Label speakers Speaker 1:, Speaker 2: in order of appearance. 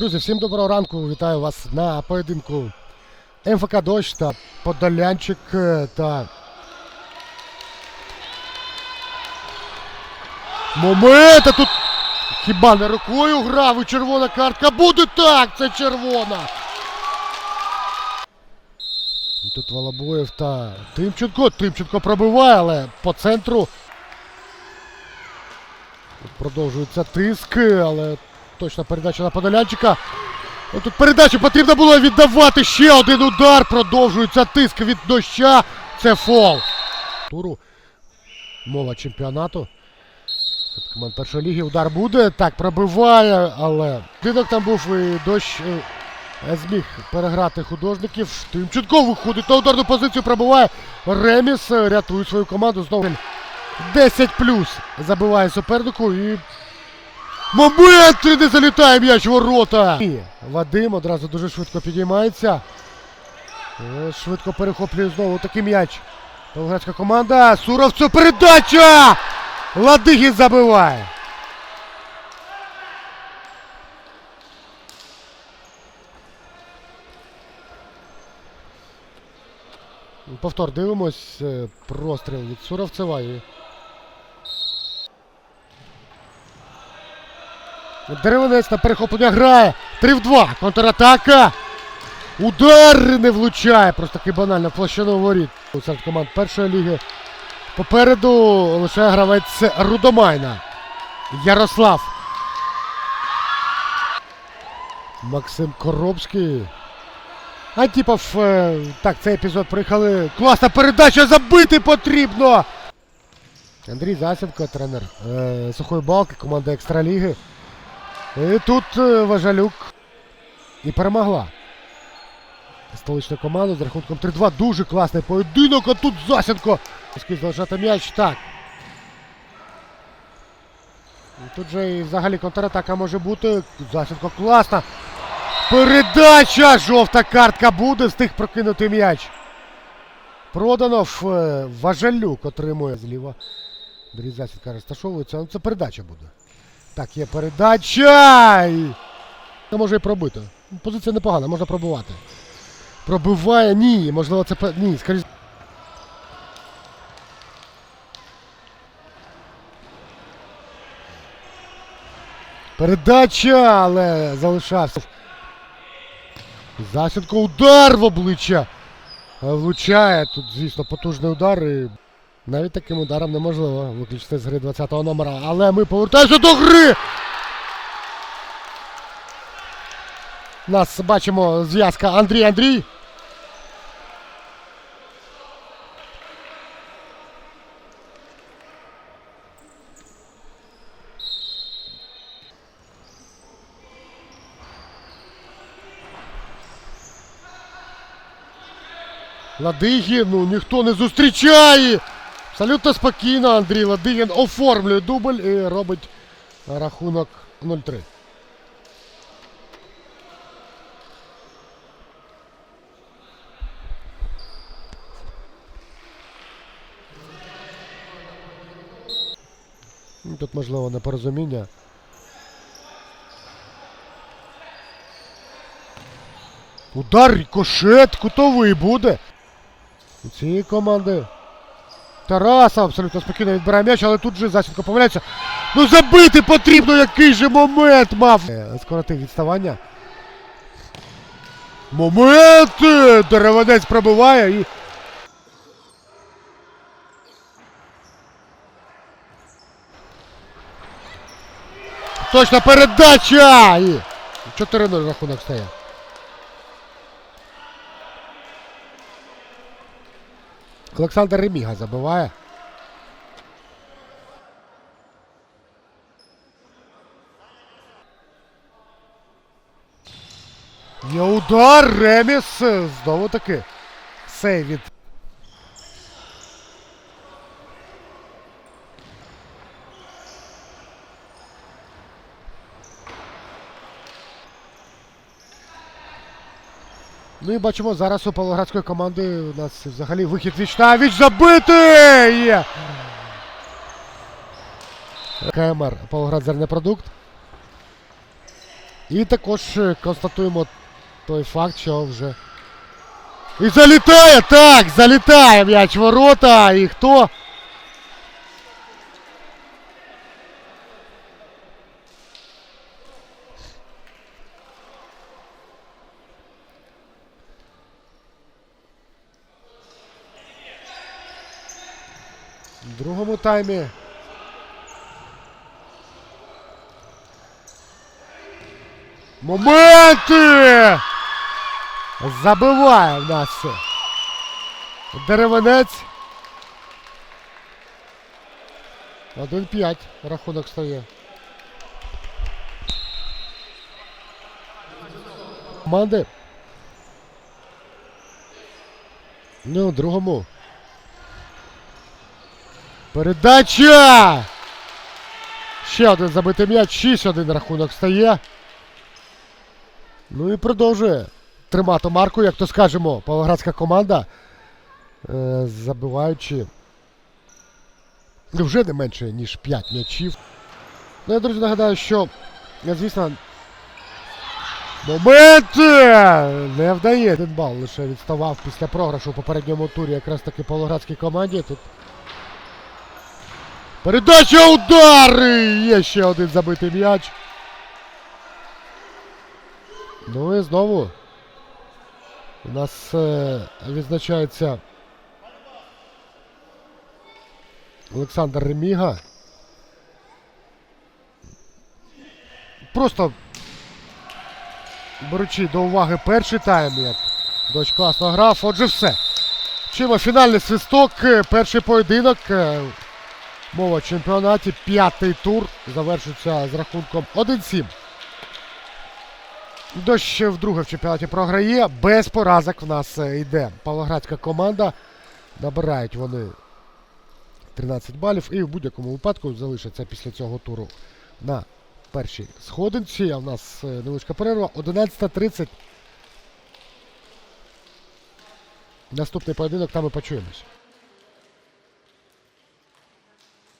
Speaker 1: Друзі, всім доброго ранку. Вітаю вас на поєдинку МФК Дощ та Подолянчик е, та. Момент! Тут хіба не рукою грав і червона картка буде так! Це червона! Тут Волобоєв та Тимченко. Тимченко пробиває, але по центру. Тут продовжується тиск, але точна передача на Подолянчика. Ну, Тут передачу потрібно було віддавати. Ще один удар. Продовжується тиск від доща. Це фол. Туру. Мова чемпіонату. Команд першої ліги удар буде. Так, пробиває, але динок там був і дощ е, зміг переграти художників. Тимченко виходить на ударну позицію, пробиває. Реміс е, рятує свою команду. Знову 10 плюс забиває супернику і Момент! Не залітає м'яч ворота! І Вадим одразу дуже швидко підіймається. Е, Швидко перехоплює знову такий м'яч. Болградська команда. Суровцю передача! Ладигін забиває. Повтор дивимось. Е, Простріл від Суровцева. Деревенець на перехоплення грає. 3 в 2. Контратака. Удар не влучає. Просто таки банально в площину воріт. Серед команд першої ліги. Попереду лише гравець Рудомайна. Ярослав. Максим Коробський. Антіпов. е, Так, цей епізод приїхали. Класна передача. Забити потрібно. Андрій Засідко, тренер е, Сухої балки, команда Екстраліги. І тут е, Важалюк і перемогла. Столичну команду з рахунком 3-2. Дуже класний поєдинок, а тут Засенко. Скільки залишати м'яч. Так. І Тут же і взагалі контратака може бути. Засенко класна. Передача! Жовта картка буде, встиг прокинути м'яч. Проданов е, Важалюк отримує зліва. Андрій розташовується. Ну, це передача буде. Так, є передача. І... Може і пробити. Позиція непогана, можна пробивати. Пробиває, ні. Можливо, це ні, скоріше. Передача, але залишався. Засідко удар в обличчя. Влучає. Тут, звісно, потужний удар. І навіть таким ударом неможливо виключити з гри 20-го номера. Але ми повертаємося до гри. Нас бачимо зв'язка Андрій Андрій. Ладигін, ну ніхто не зустрічає. Абсолютно спокійно Андрій Ладигін оформлює дубль і робить рахунок 0-3. Ну, Тут можливо непорозуміння. Удар рикошет, кутовий буде. У цієї команди. Тараса абсолютно спокійно відбирає м'яч, але тут же засідка помиляється. Ну забити потрібно, який же момент мав. Е, Скоротив відставання. Момент! Деревенець пробиває і. Точна передача! І 4-0 рахунок стає. Олександр Реміга забиває. Є удар, Реміс. Знову таки. Сей від. Ну і бачимо, зараз у Павлоградської команди у нас взагалі вихід віч на віч забитий! КМР Павлоград зернепродукт. І також е, констатуємо той факт, що вже. І залітає! Так! Залітає м'яч ворота! І хто? Другому таймі. Моменти! Забиває в нас деревенець. 1-5 рахунок стає. Команди. Ну, другому. Передача! Ще один забитий м'яч, 6-1 рахунок стає. Ну і продовжує тримати марку, як то скажемо, павлоградська команда. Е, забиваючи вже не менше, ніж 5 м'ячів. Ну, я, друзі, нагадаю, що, е, звісно, момент не вдає. Один бал лише відставав після програшу у попередньому турі якраз таки павлоградській команді. Тут Передача удари! Є ще один забитий м'яч. Ну і знову у нас е, відзначається Олександр Реміга. Просто беручи до уваги перший тайм, як дощ класно грав. Отже, все. Чимо фінальний свисток, е, перший поєдинок. Мова в чемпіонаті. П'ятий тур завершується з рахунком 1-7. Дощ вдруге в чемпіонаті програє. Без поразок в нас е, йде Павлоградська команда. Набирають вони 13 балів і в будь-якому випадку залишаться після цього туру на першій сходинці. А в нас е, невеличка перерва. 11.30. Наступний поєдинок, там ми почуємось.